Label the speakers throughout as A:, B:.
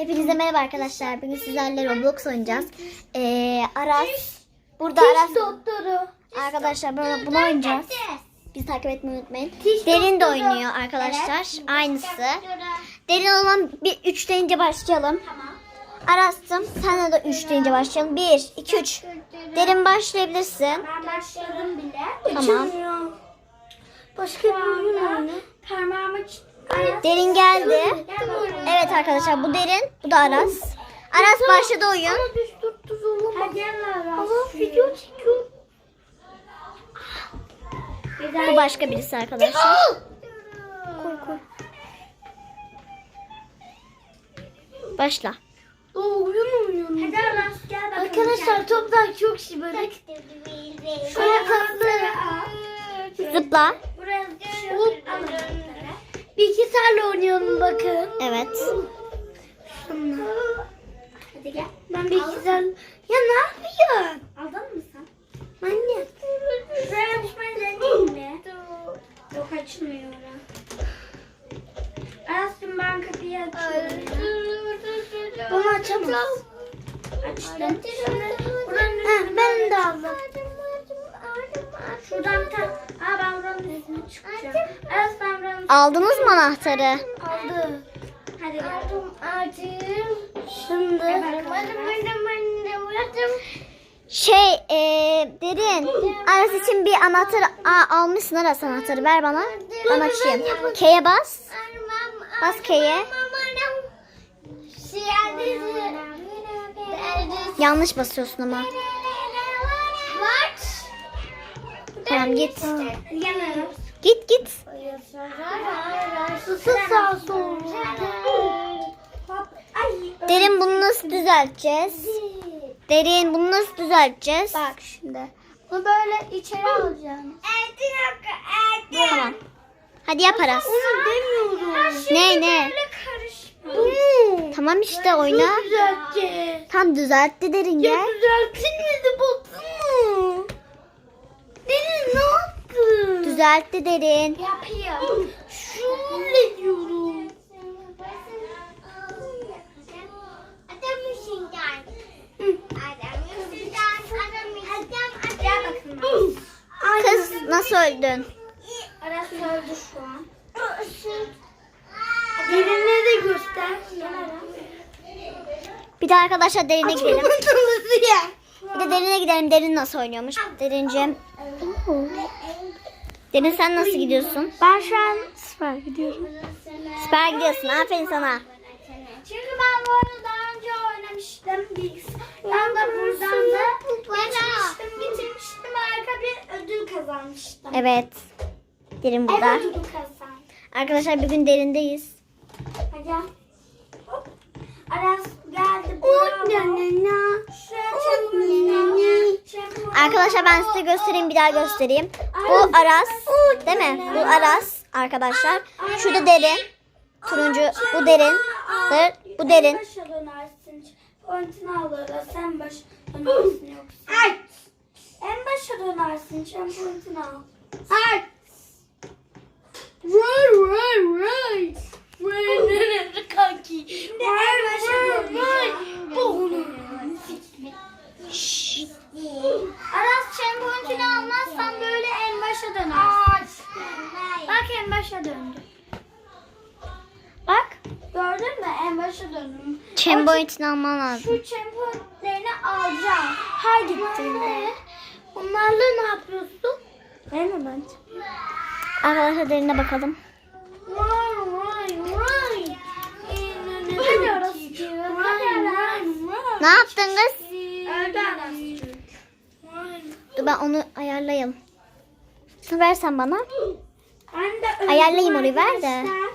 A: Hepinize merhaba arkadaşlar. Bugün sizlerle Roblox oynayacağız. Ee, Aras. Burada Aras.
B: doktoru.
A: Arkadaşlar böyle bunu oynayacağız. Bizi takip etmeyi unutmayın.
B: Diş
A: Derin de
B: doktoru.
A: oynuyor arkadaşlar.
B: Evet.
A: Aynısı. Derin o zaman bir üç deyince başlayalım.
B: Tamam.
A: Aras'cığım sen de üç deyince başlayalım. Bir, iki, üç. Derin başlayabilirsin.
B: Ben başladım bile.
A: Tamam.
B: Başka bir oyun oyunu. Parmağımı
A: Derin geldi. Evet arkadaşlar bu Derin, bu da Aras. Aras başladı oyun.
B: Ama düz tuttu olamaz. Hadi gel Ama video çekiyor.
A: Bu başka birisi arkadaşlar.
B: Koy koy.
A: Başla.
B: O oyun oynuyorum. Hadi Aras gel bakalım. Arkadaşlar toplar çok şımarık. Şöyle al.
A: Zıpla.
B: Buraya Hop. Oynayalım bakın.
A: Evet.
B: Hadi gel. Ben bilgisayar... Ya ne yapıyorsun? Aldın mı sen? Anne. Şuraya yapışmayı deneyeyim mi? Yok açılmıyor. Arasın ben kapıyı açıyorum. Bunu açamaz. Açtım. Şimdi buranın üstüne ben de aldım. Şuradan bir tane... Aa ben buranın üstüne çıkacağım. Aras ben buranın
A: Aldınız mı anahtarı?
B: aldı. Hadi gel. Aldım aldım. Şimdi.
A: Şey, e, Derin. Aras için bir anahtar Aa, almışsın Aras anahtarı. Ver bana. Ben açayım. K'ye bas. Bas K'ye. Yanlış basıyorsun ama. Tamam git.
B: Yanarım.
A: Git git.
B: Susu sağ sol. Ay.
A: Derin bunu nasıl düzelteceğiz? Derin bunu nasıl düzelteceğiz?
B: Bak şimdi. Bunu böyle içeri alacağım.
A: Tamam. Hadi yap Aras.
B: Onu demiyorum.
A: Ne ne?
B: Bu.
A: Tamam işte oyna.
B: Düzelteceğiz.
A: Tam düzeltti Derin
B: Ya
A: gel.
B: düzeltilmedi baksana. Deniz ne yaptın?
A: Düzeltti Derin.
B: Yapıyor. Şöyle diyorum.
A: Kız nasıl öldün?
B: Aras öldü şu an. Derine de göster.
A: Bir de arkadaşlar derine gidelim. Bir de derine gidelim. Derin nasıl oynuyormuş? Derincim. Derin sen nasıl gidiyorsun?
B: Ben şu an süper gidiyorum.
A: Süper gidiyorsun. Aferin sana.
B: Çünkü ben bu arada daha önce oynamıştım. Bilgisayardan da buradan da geçmiştim, bitirmiştim. Harika bir ödül kazanmıştım.
A: Evet. Derin burada.
B: Evet ödül kazandım.
A: Arkadaşlar bugün derindeyiz.
B: Hadi. Aras geldi.
A: Arkadaşlar ben size göstereyim bir daha göstereyim. Bu Aras. Değil mi? Bu Aras arkadaşlar. Şurada derin. Turuncu. Bu derin. Bu derin.
B: En başa dönersin. Pointini alırız. En başa dönersin yoksa. Ay. En başa dönersin. Sen pointini al. Ay. Right, right. Right, nerede kanki? Şimdi en başa döneceğim. Bu onu. Aras sen pointini almazsan böyle en başa dönersin. Bak en başa döndü. Bak gördün mü en başa döndüm.
A: Chamberlain'in alman lazım.
B: Şu çemberlerini alacağım. Her gittiğinde. Onlarla ne yapıyorsun? Verme bence.
A: Arkadaşlar derine bakalım. Ne yaptın kız? Dur ben onu ayarlayayım. Versen bana. Ayarlayayım orayı, ver de.
B: arkadaşlar.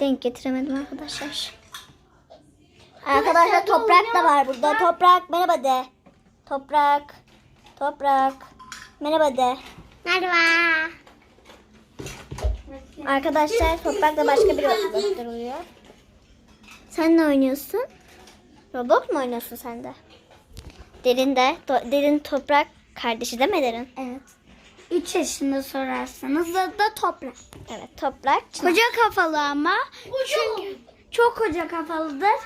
A: Denk getiremedim arkadaşlar. Arkadaşlar toprak da var burada. Toprak merhaba de. Toprak. Toprak. Merhaba de. Merhaba. Arkadaşlar toprakla başka bir arkadaşlar oluyor. Sen ne oynuyorsun? Roblox mu oynuyorsun sen de? Derin de. Do- derin toprak kardeşi değil mi Derin?
B: Evet. 3 yaşında sorarsanız da, da toprak.
A: Evet toprak. Çınar.
B: Koca kafalı ama. Çünkü çok koca kafalıdır.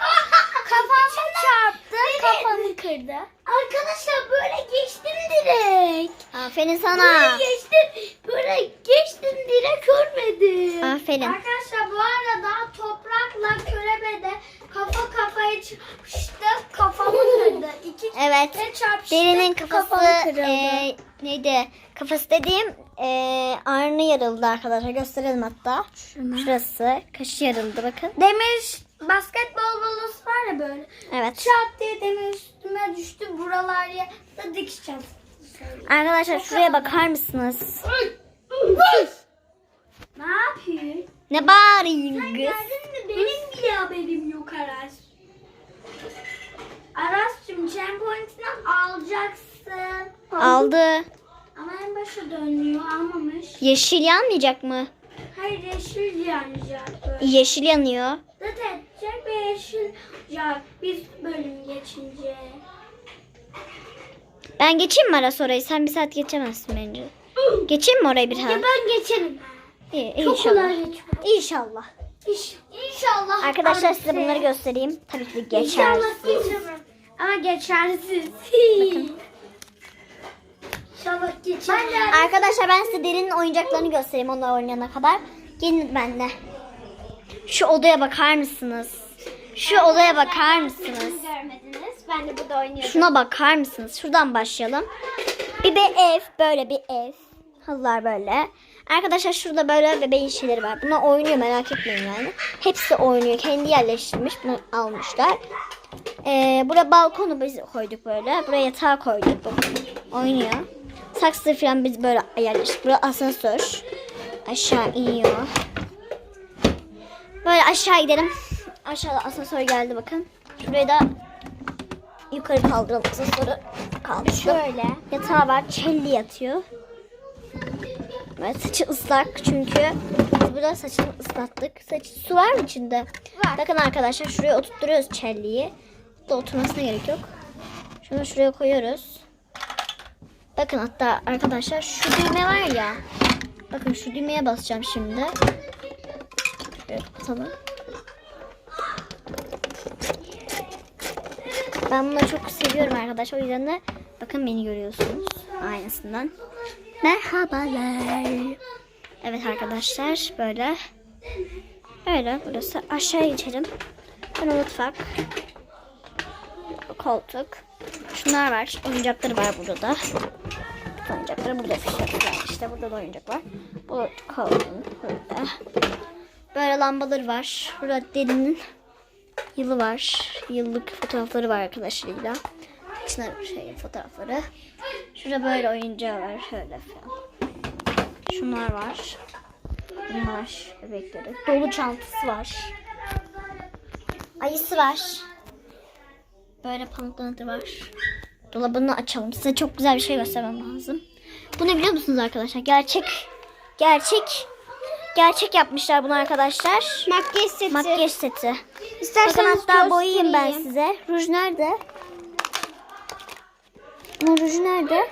B: Kafamı çarptı, kafamı kırdı. Arkadaşlar böyle geçtim direkt.
A: Aferin sana.
B: Böyle geçtim, böyle geçtim direkt görmedim.
A: Aferin.
B: Arkadaşlar bu arada toprakla körebe de kafa kafaya çarpıştı, kafamı kırdı. İki
A: Evet.
B: kere çarpıştık,
A: Derinin kafası
B: kafamı kırıldı.
A: e, neydi? Kafası dediğim e, arnı yarıldı arkadaşlar. Gösterelim hatta.
B: Şuna.
A: Şurası. Kaşı yarıldı bakın.
B: Demir basketbol balosu var ya böyle.
A: Evet.
B: Çat diye demir üstüme düştü. Buralar da dikiş çarptı.
A: Arkadaşlar şuraya bakar mısınız?
B: Ne yapıyorsun?
A: Ne bağırıyorsun
B: Sen
A: kız?
B: geldin mi? Benim bile haberim yok Aras. Aras'cığım Jam Point'den alacaksın.
A: Aldı.
B: Başa dönüyor almamış.
A: Yeşil yanmayacak mı?
B: Hayır yeşil yanacak böyle.
A: Yeşil yanıyor.
B: Dıt edecek ve yeşil yanacak. Biz bölüm geçince.
A: Ben geçeyim mi Aras orayı? Sen bir saat geçemezsin bence. Geçeyim mi orayı bir
B: Ya
A: saat?
B: ben geçerim.
A: İyi,
B: Çok
A: inşallah.
B: kolay geçiyor.
A: İnşallah.
B: İş, inşallah.
A: Arkadaşlar size bunları göstereyim. Tabii ki de
B: İnşallah geçemem. Ama geçersiz.
A: Bakın.
B: Geçemem.
A: Arkadaşlar ben size derinin oyuncaklarını göstereyim onlar oynayana kadar. Gelin benimle. Şu odaya bakar mısınız? Şu odaya bakar mısınız?
B: görmediniz. Ben de burada oynuyorum.
A: Şuna bakar mısınız? Şuradan başlayalım. Bir, bir ev, böyle bir ev. Halılar böyle. Arkadaşlar şurada böyle bebeğin şeyleri var. Buna oynuyor merak etmeyin yani. Hepsi oynuyor. Kendi yerleştirmiş. Bunu almışlar. Ee, buraya balkonu biz koyduk böyle. Buraya yatağı koyduk. Bakın oynuyor. Saksı falan biz böyle yerleştirdik. Buraya asansör. Aşağı iniyor. Böyle aşağı gidelim. Aşağıda asansör geldi bakın. Şuraya da yukarı kaldıralım asansörü. Kaldı.
B: Şöyle.
A: Yatağı var. Çelli yatıyor. Evet saçı ıslak çünkü biz burada saçını ıslattık. Saçı su var mı içinde?
B: Var.
A: Bakın arkadaşlar şuraya oturtturuyoruz çelliyi. Da oturmasına gerek yok. Şunu şuraya koyuyoruz. Bakın hatta arkadaşlar şu düğme var ya. Bakın şu düğmeye basacağım şimdi. Şöyle kapatalım. Ben bunu çok seviyorum arkadaşlar. O yüzden de bakın beni görüyorsunuz aynasından. Merhabalar. Evet arkadaşlar böyle. Öyle burası. Aşağı geçelim. Böyle mutfak. Koltuk. Şunlar var. Oyuncakları var burada da. Oyuncakları burada fişekler. İşte burada da oyuncak var. Bu koltuk. Burada. Böyle lambaları var. Burada derinin yılı var. Yıllık fotoğrafları var arkadaşlarıyla. Çınar şey fotoğrafları. Şurada böyle oyuncağı var. Şöyle falan. Şunlar var. Bunlar bebekleri. Dolu çantası var. Ayısı var. Böyle pamuklanatı var. Dolabını açalım. Size çok güzel bir şey göstermem lazım. Bu ne biliyor musunuz arkadaşlar? Gerçek. Gerçek. Gerçek yapmışlar bunu arkadaşlar.
B: Makyaj seti.
A: Makyaj seti. Bakın
B: İsterseniz
A: hatta boyayayım ben size. Ruj nerede? Bunun ruju nerede?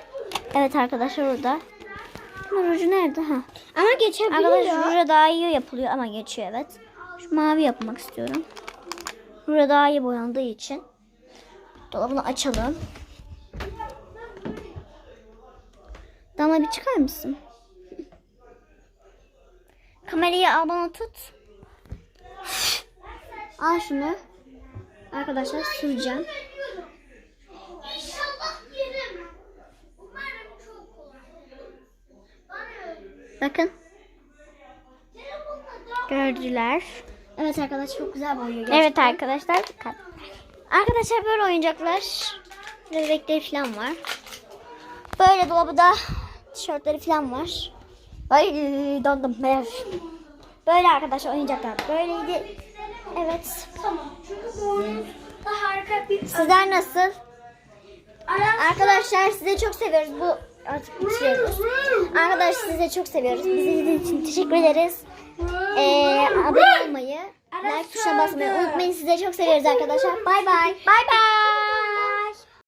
A: Evet arkadaşlar orada. Bunun ruju nerede? Ha.
B: Ama geçebiliyor.
A: Arkadaşlar ruja daha iyi yapılıyor ama geçiyor evet. Şu mavi yapmak istiyorum. Ruja daha iyi boyandığı için. Dolabını açalım. Damla bir çıkar mısın? Kamerayı al bana tut. Al şunu. Arkadaşlar süreceğim. Bakın.
B: Da
A: Gördüler. Evet arkadaşlar çok güzel boyuyor gerçekten.
B: Evet arkadaşlar.
A: Arkadaşlar böyle oyuncaklar. Bebekleri falan var. Böyle dolabı tişörtleri falan var. Ay dondum. Böyle arkadaşlar oyuncaklar böyleydi. Evet.
B: Tamam. Çünkü boynuz da harika bir
A: Sizler nasıl? Arkadaşlar sizi çok seviyoruz. Bu artık bitiriyoruz. Arkadaşlar sizi çok seviyoruz. Bizi izlediğiniz için teşekkür ederiz. Ee, abone olmayı, like tuşuna basmayı unutmayın. Sizi çok seviyoruz arkadaşlar. Bay bay.
B: Bay bay.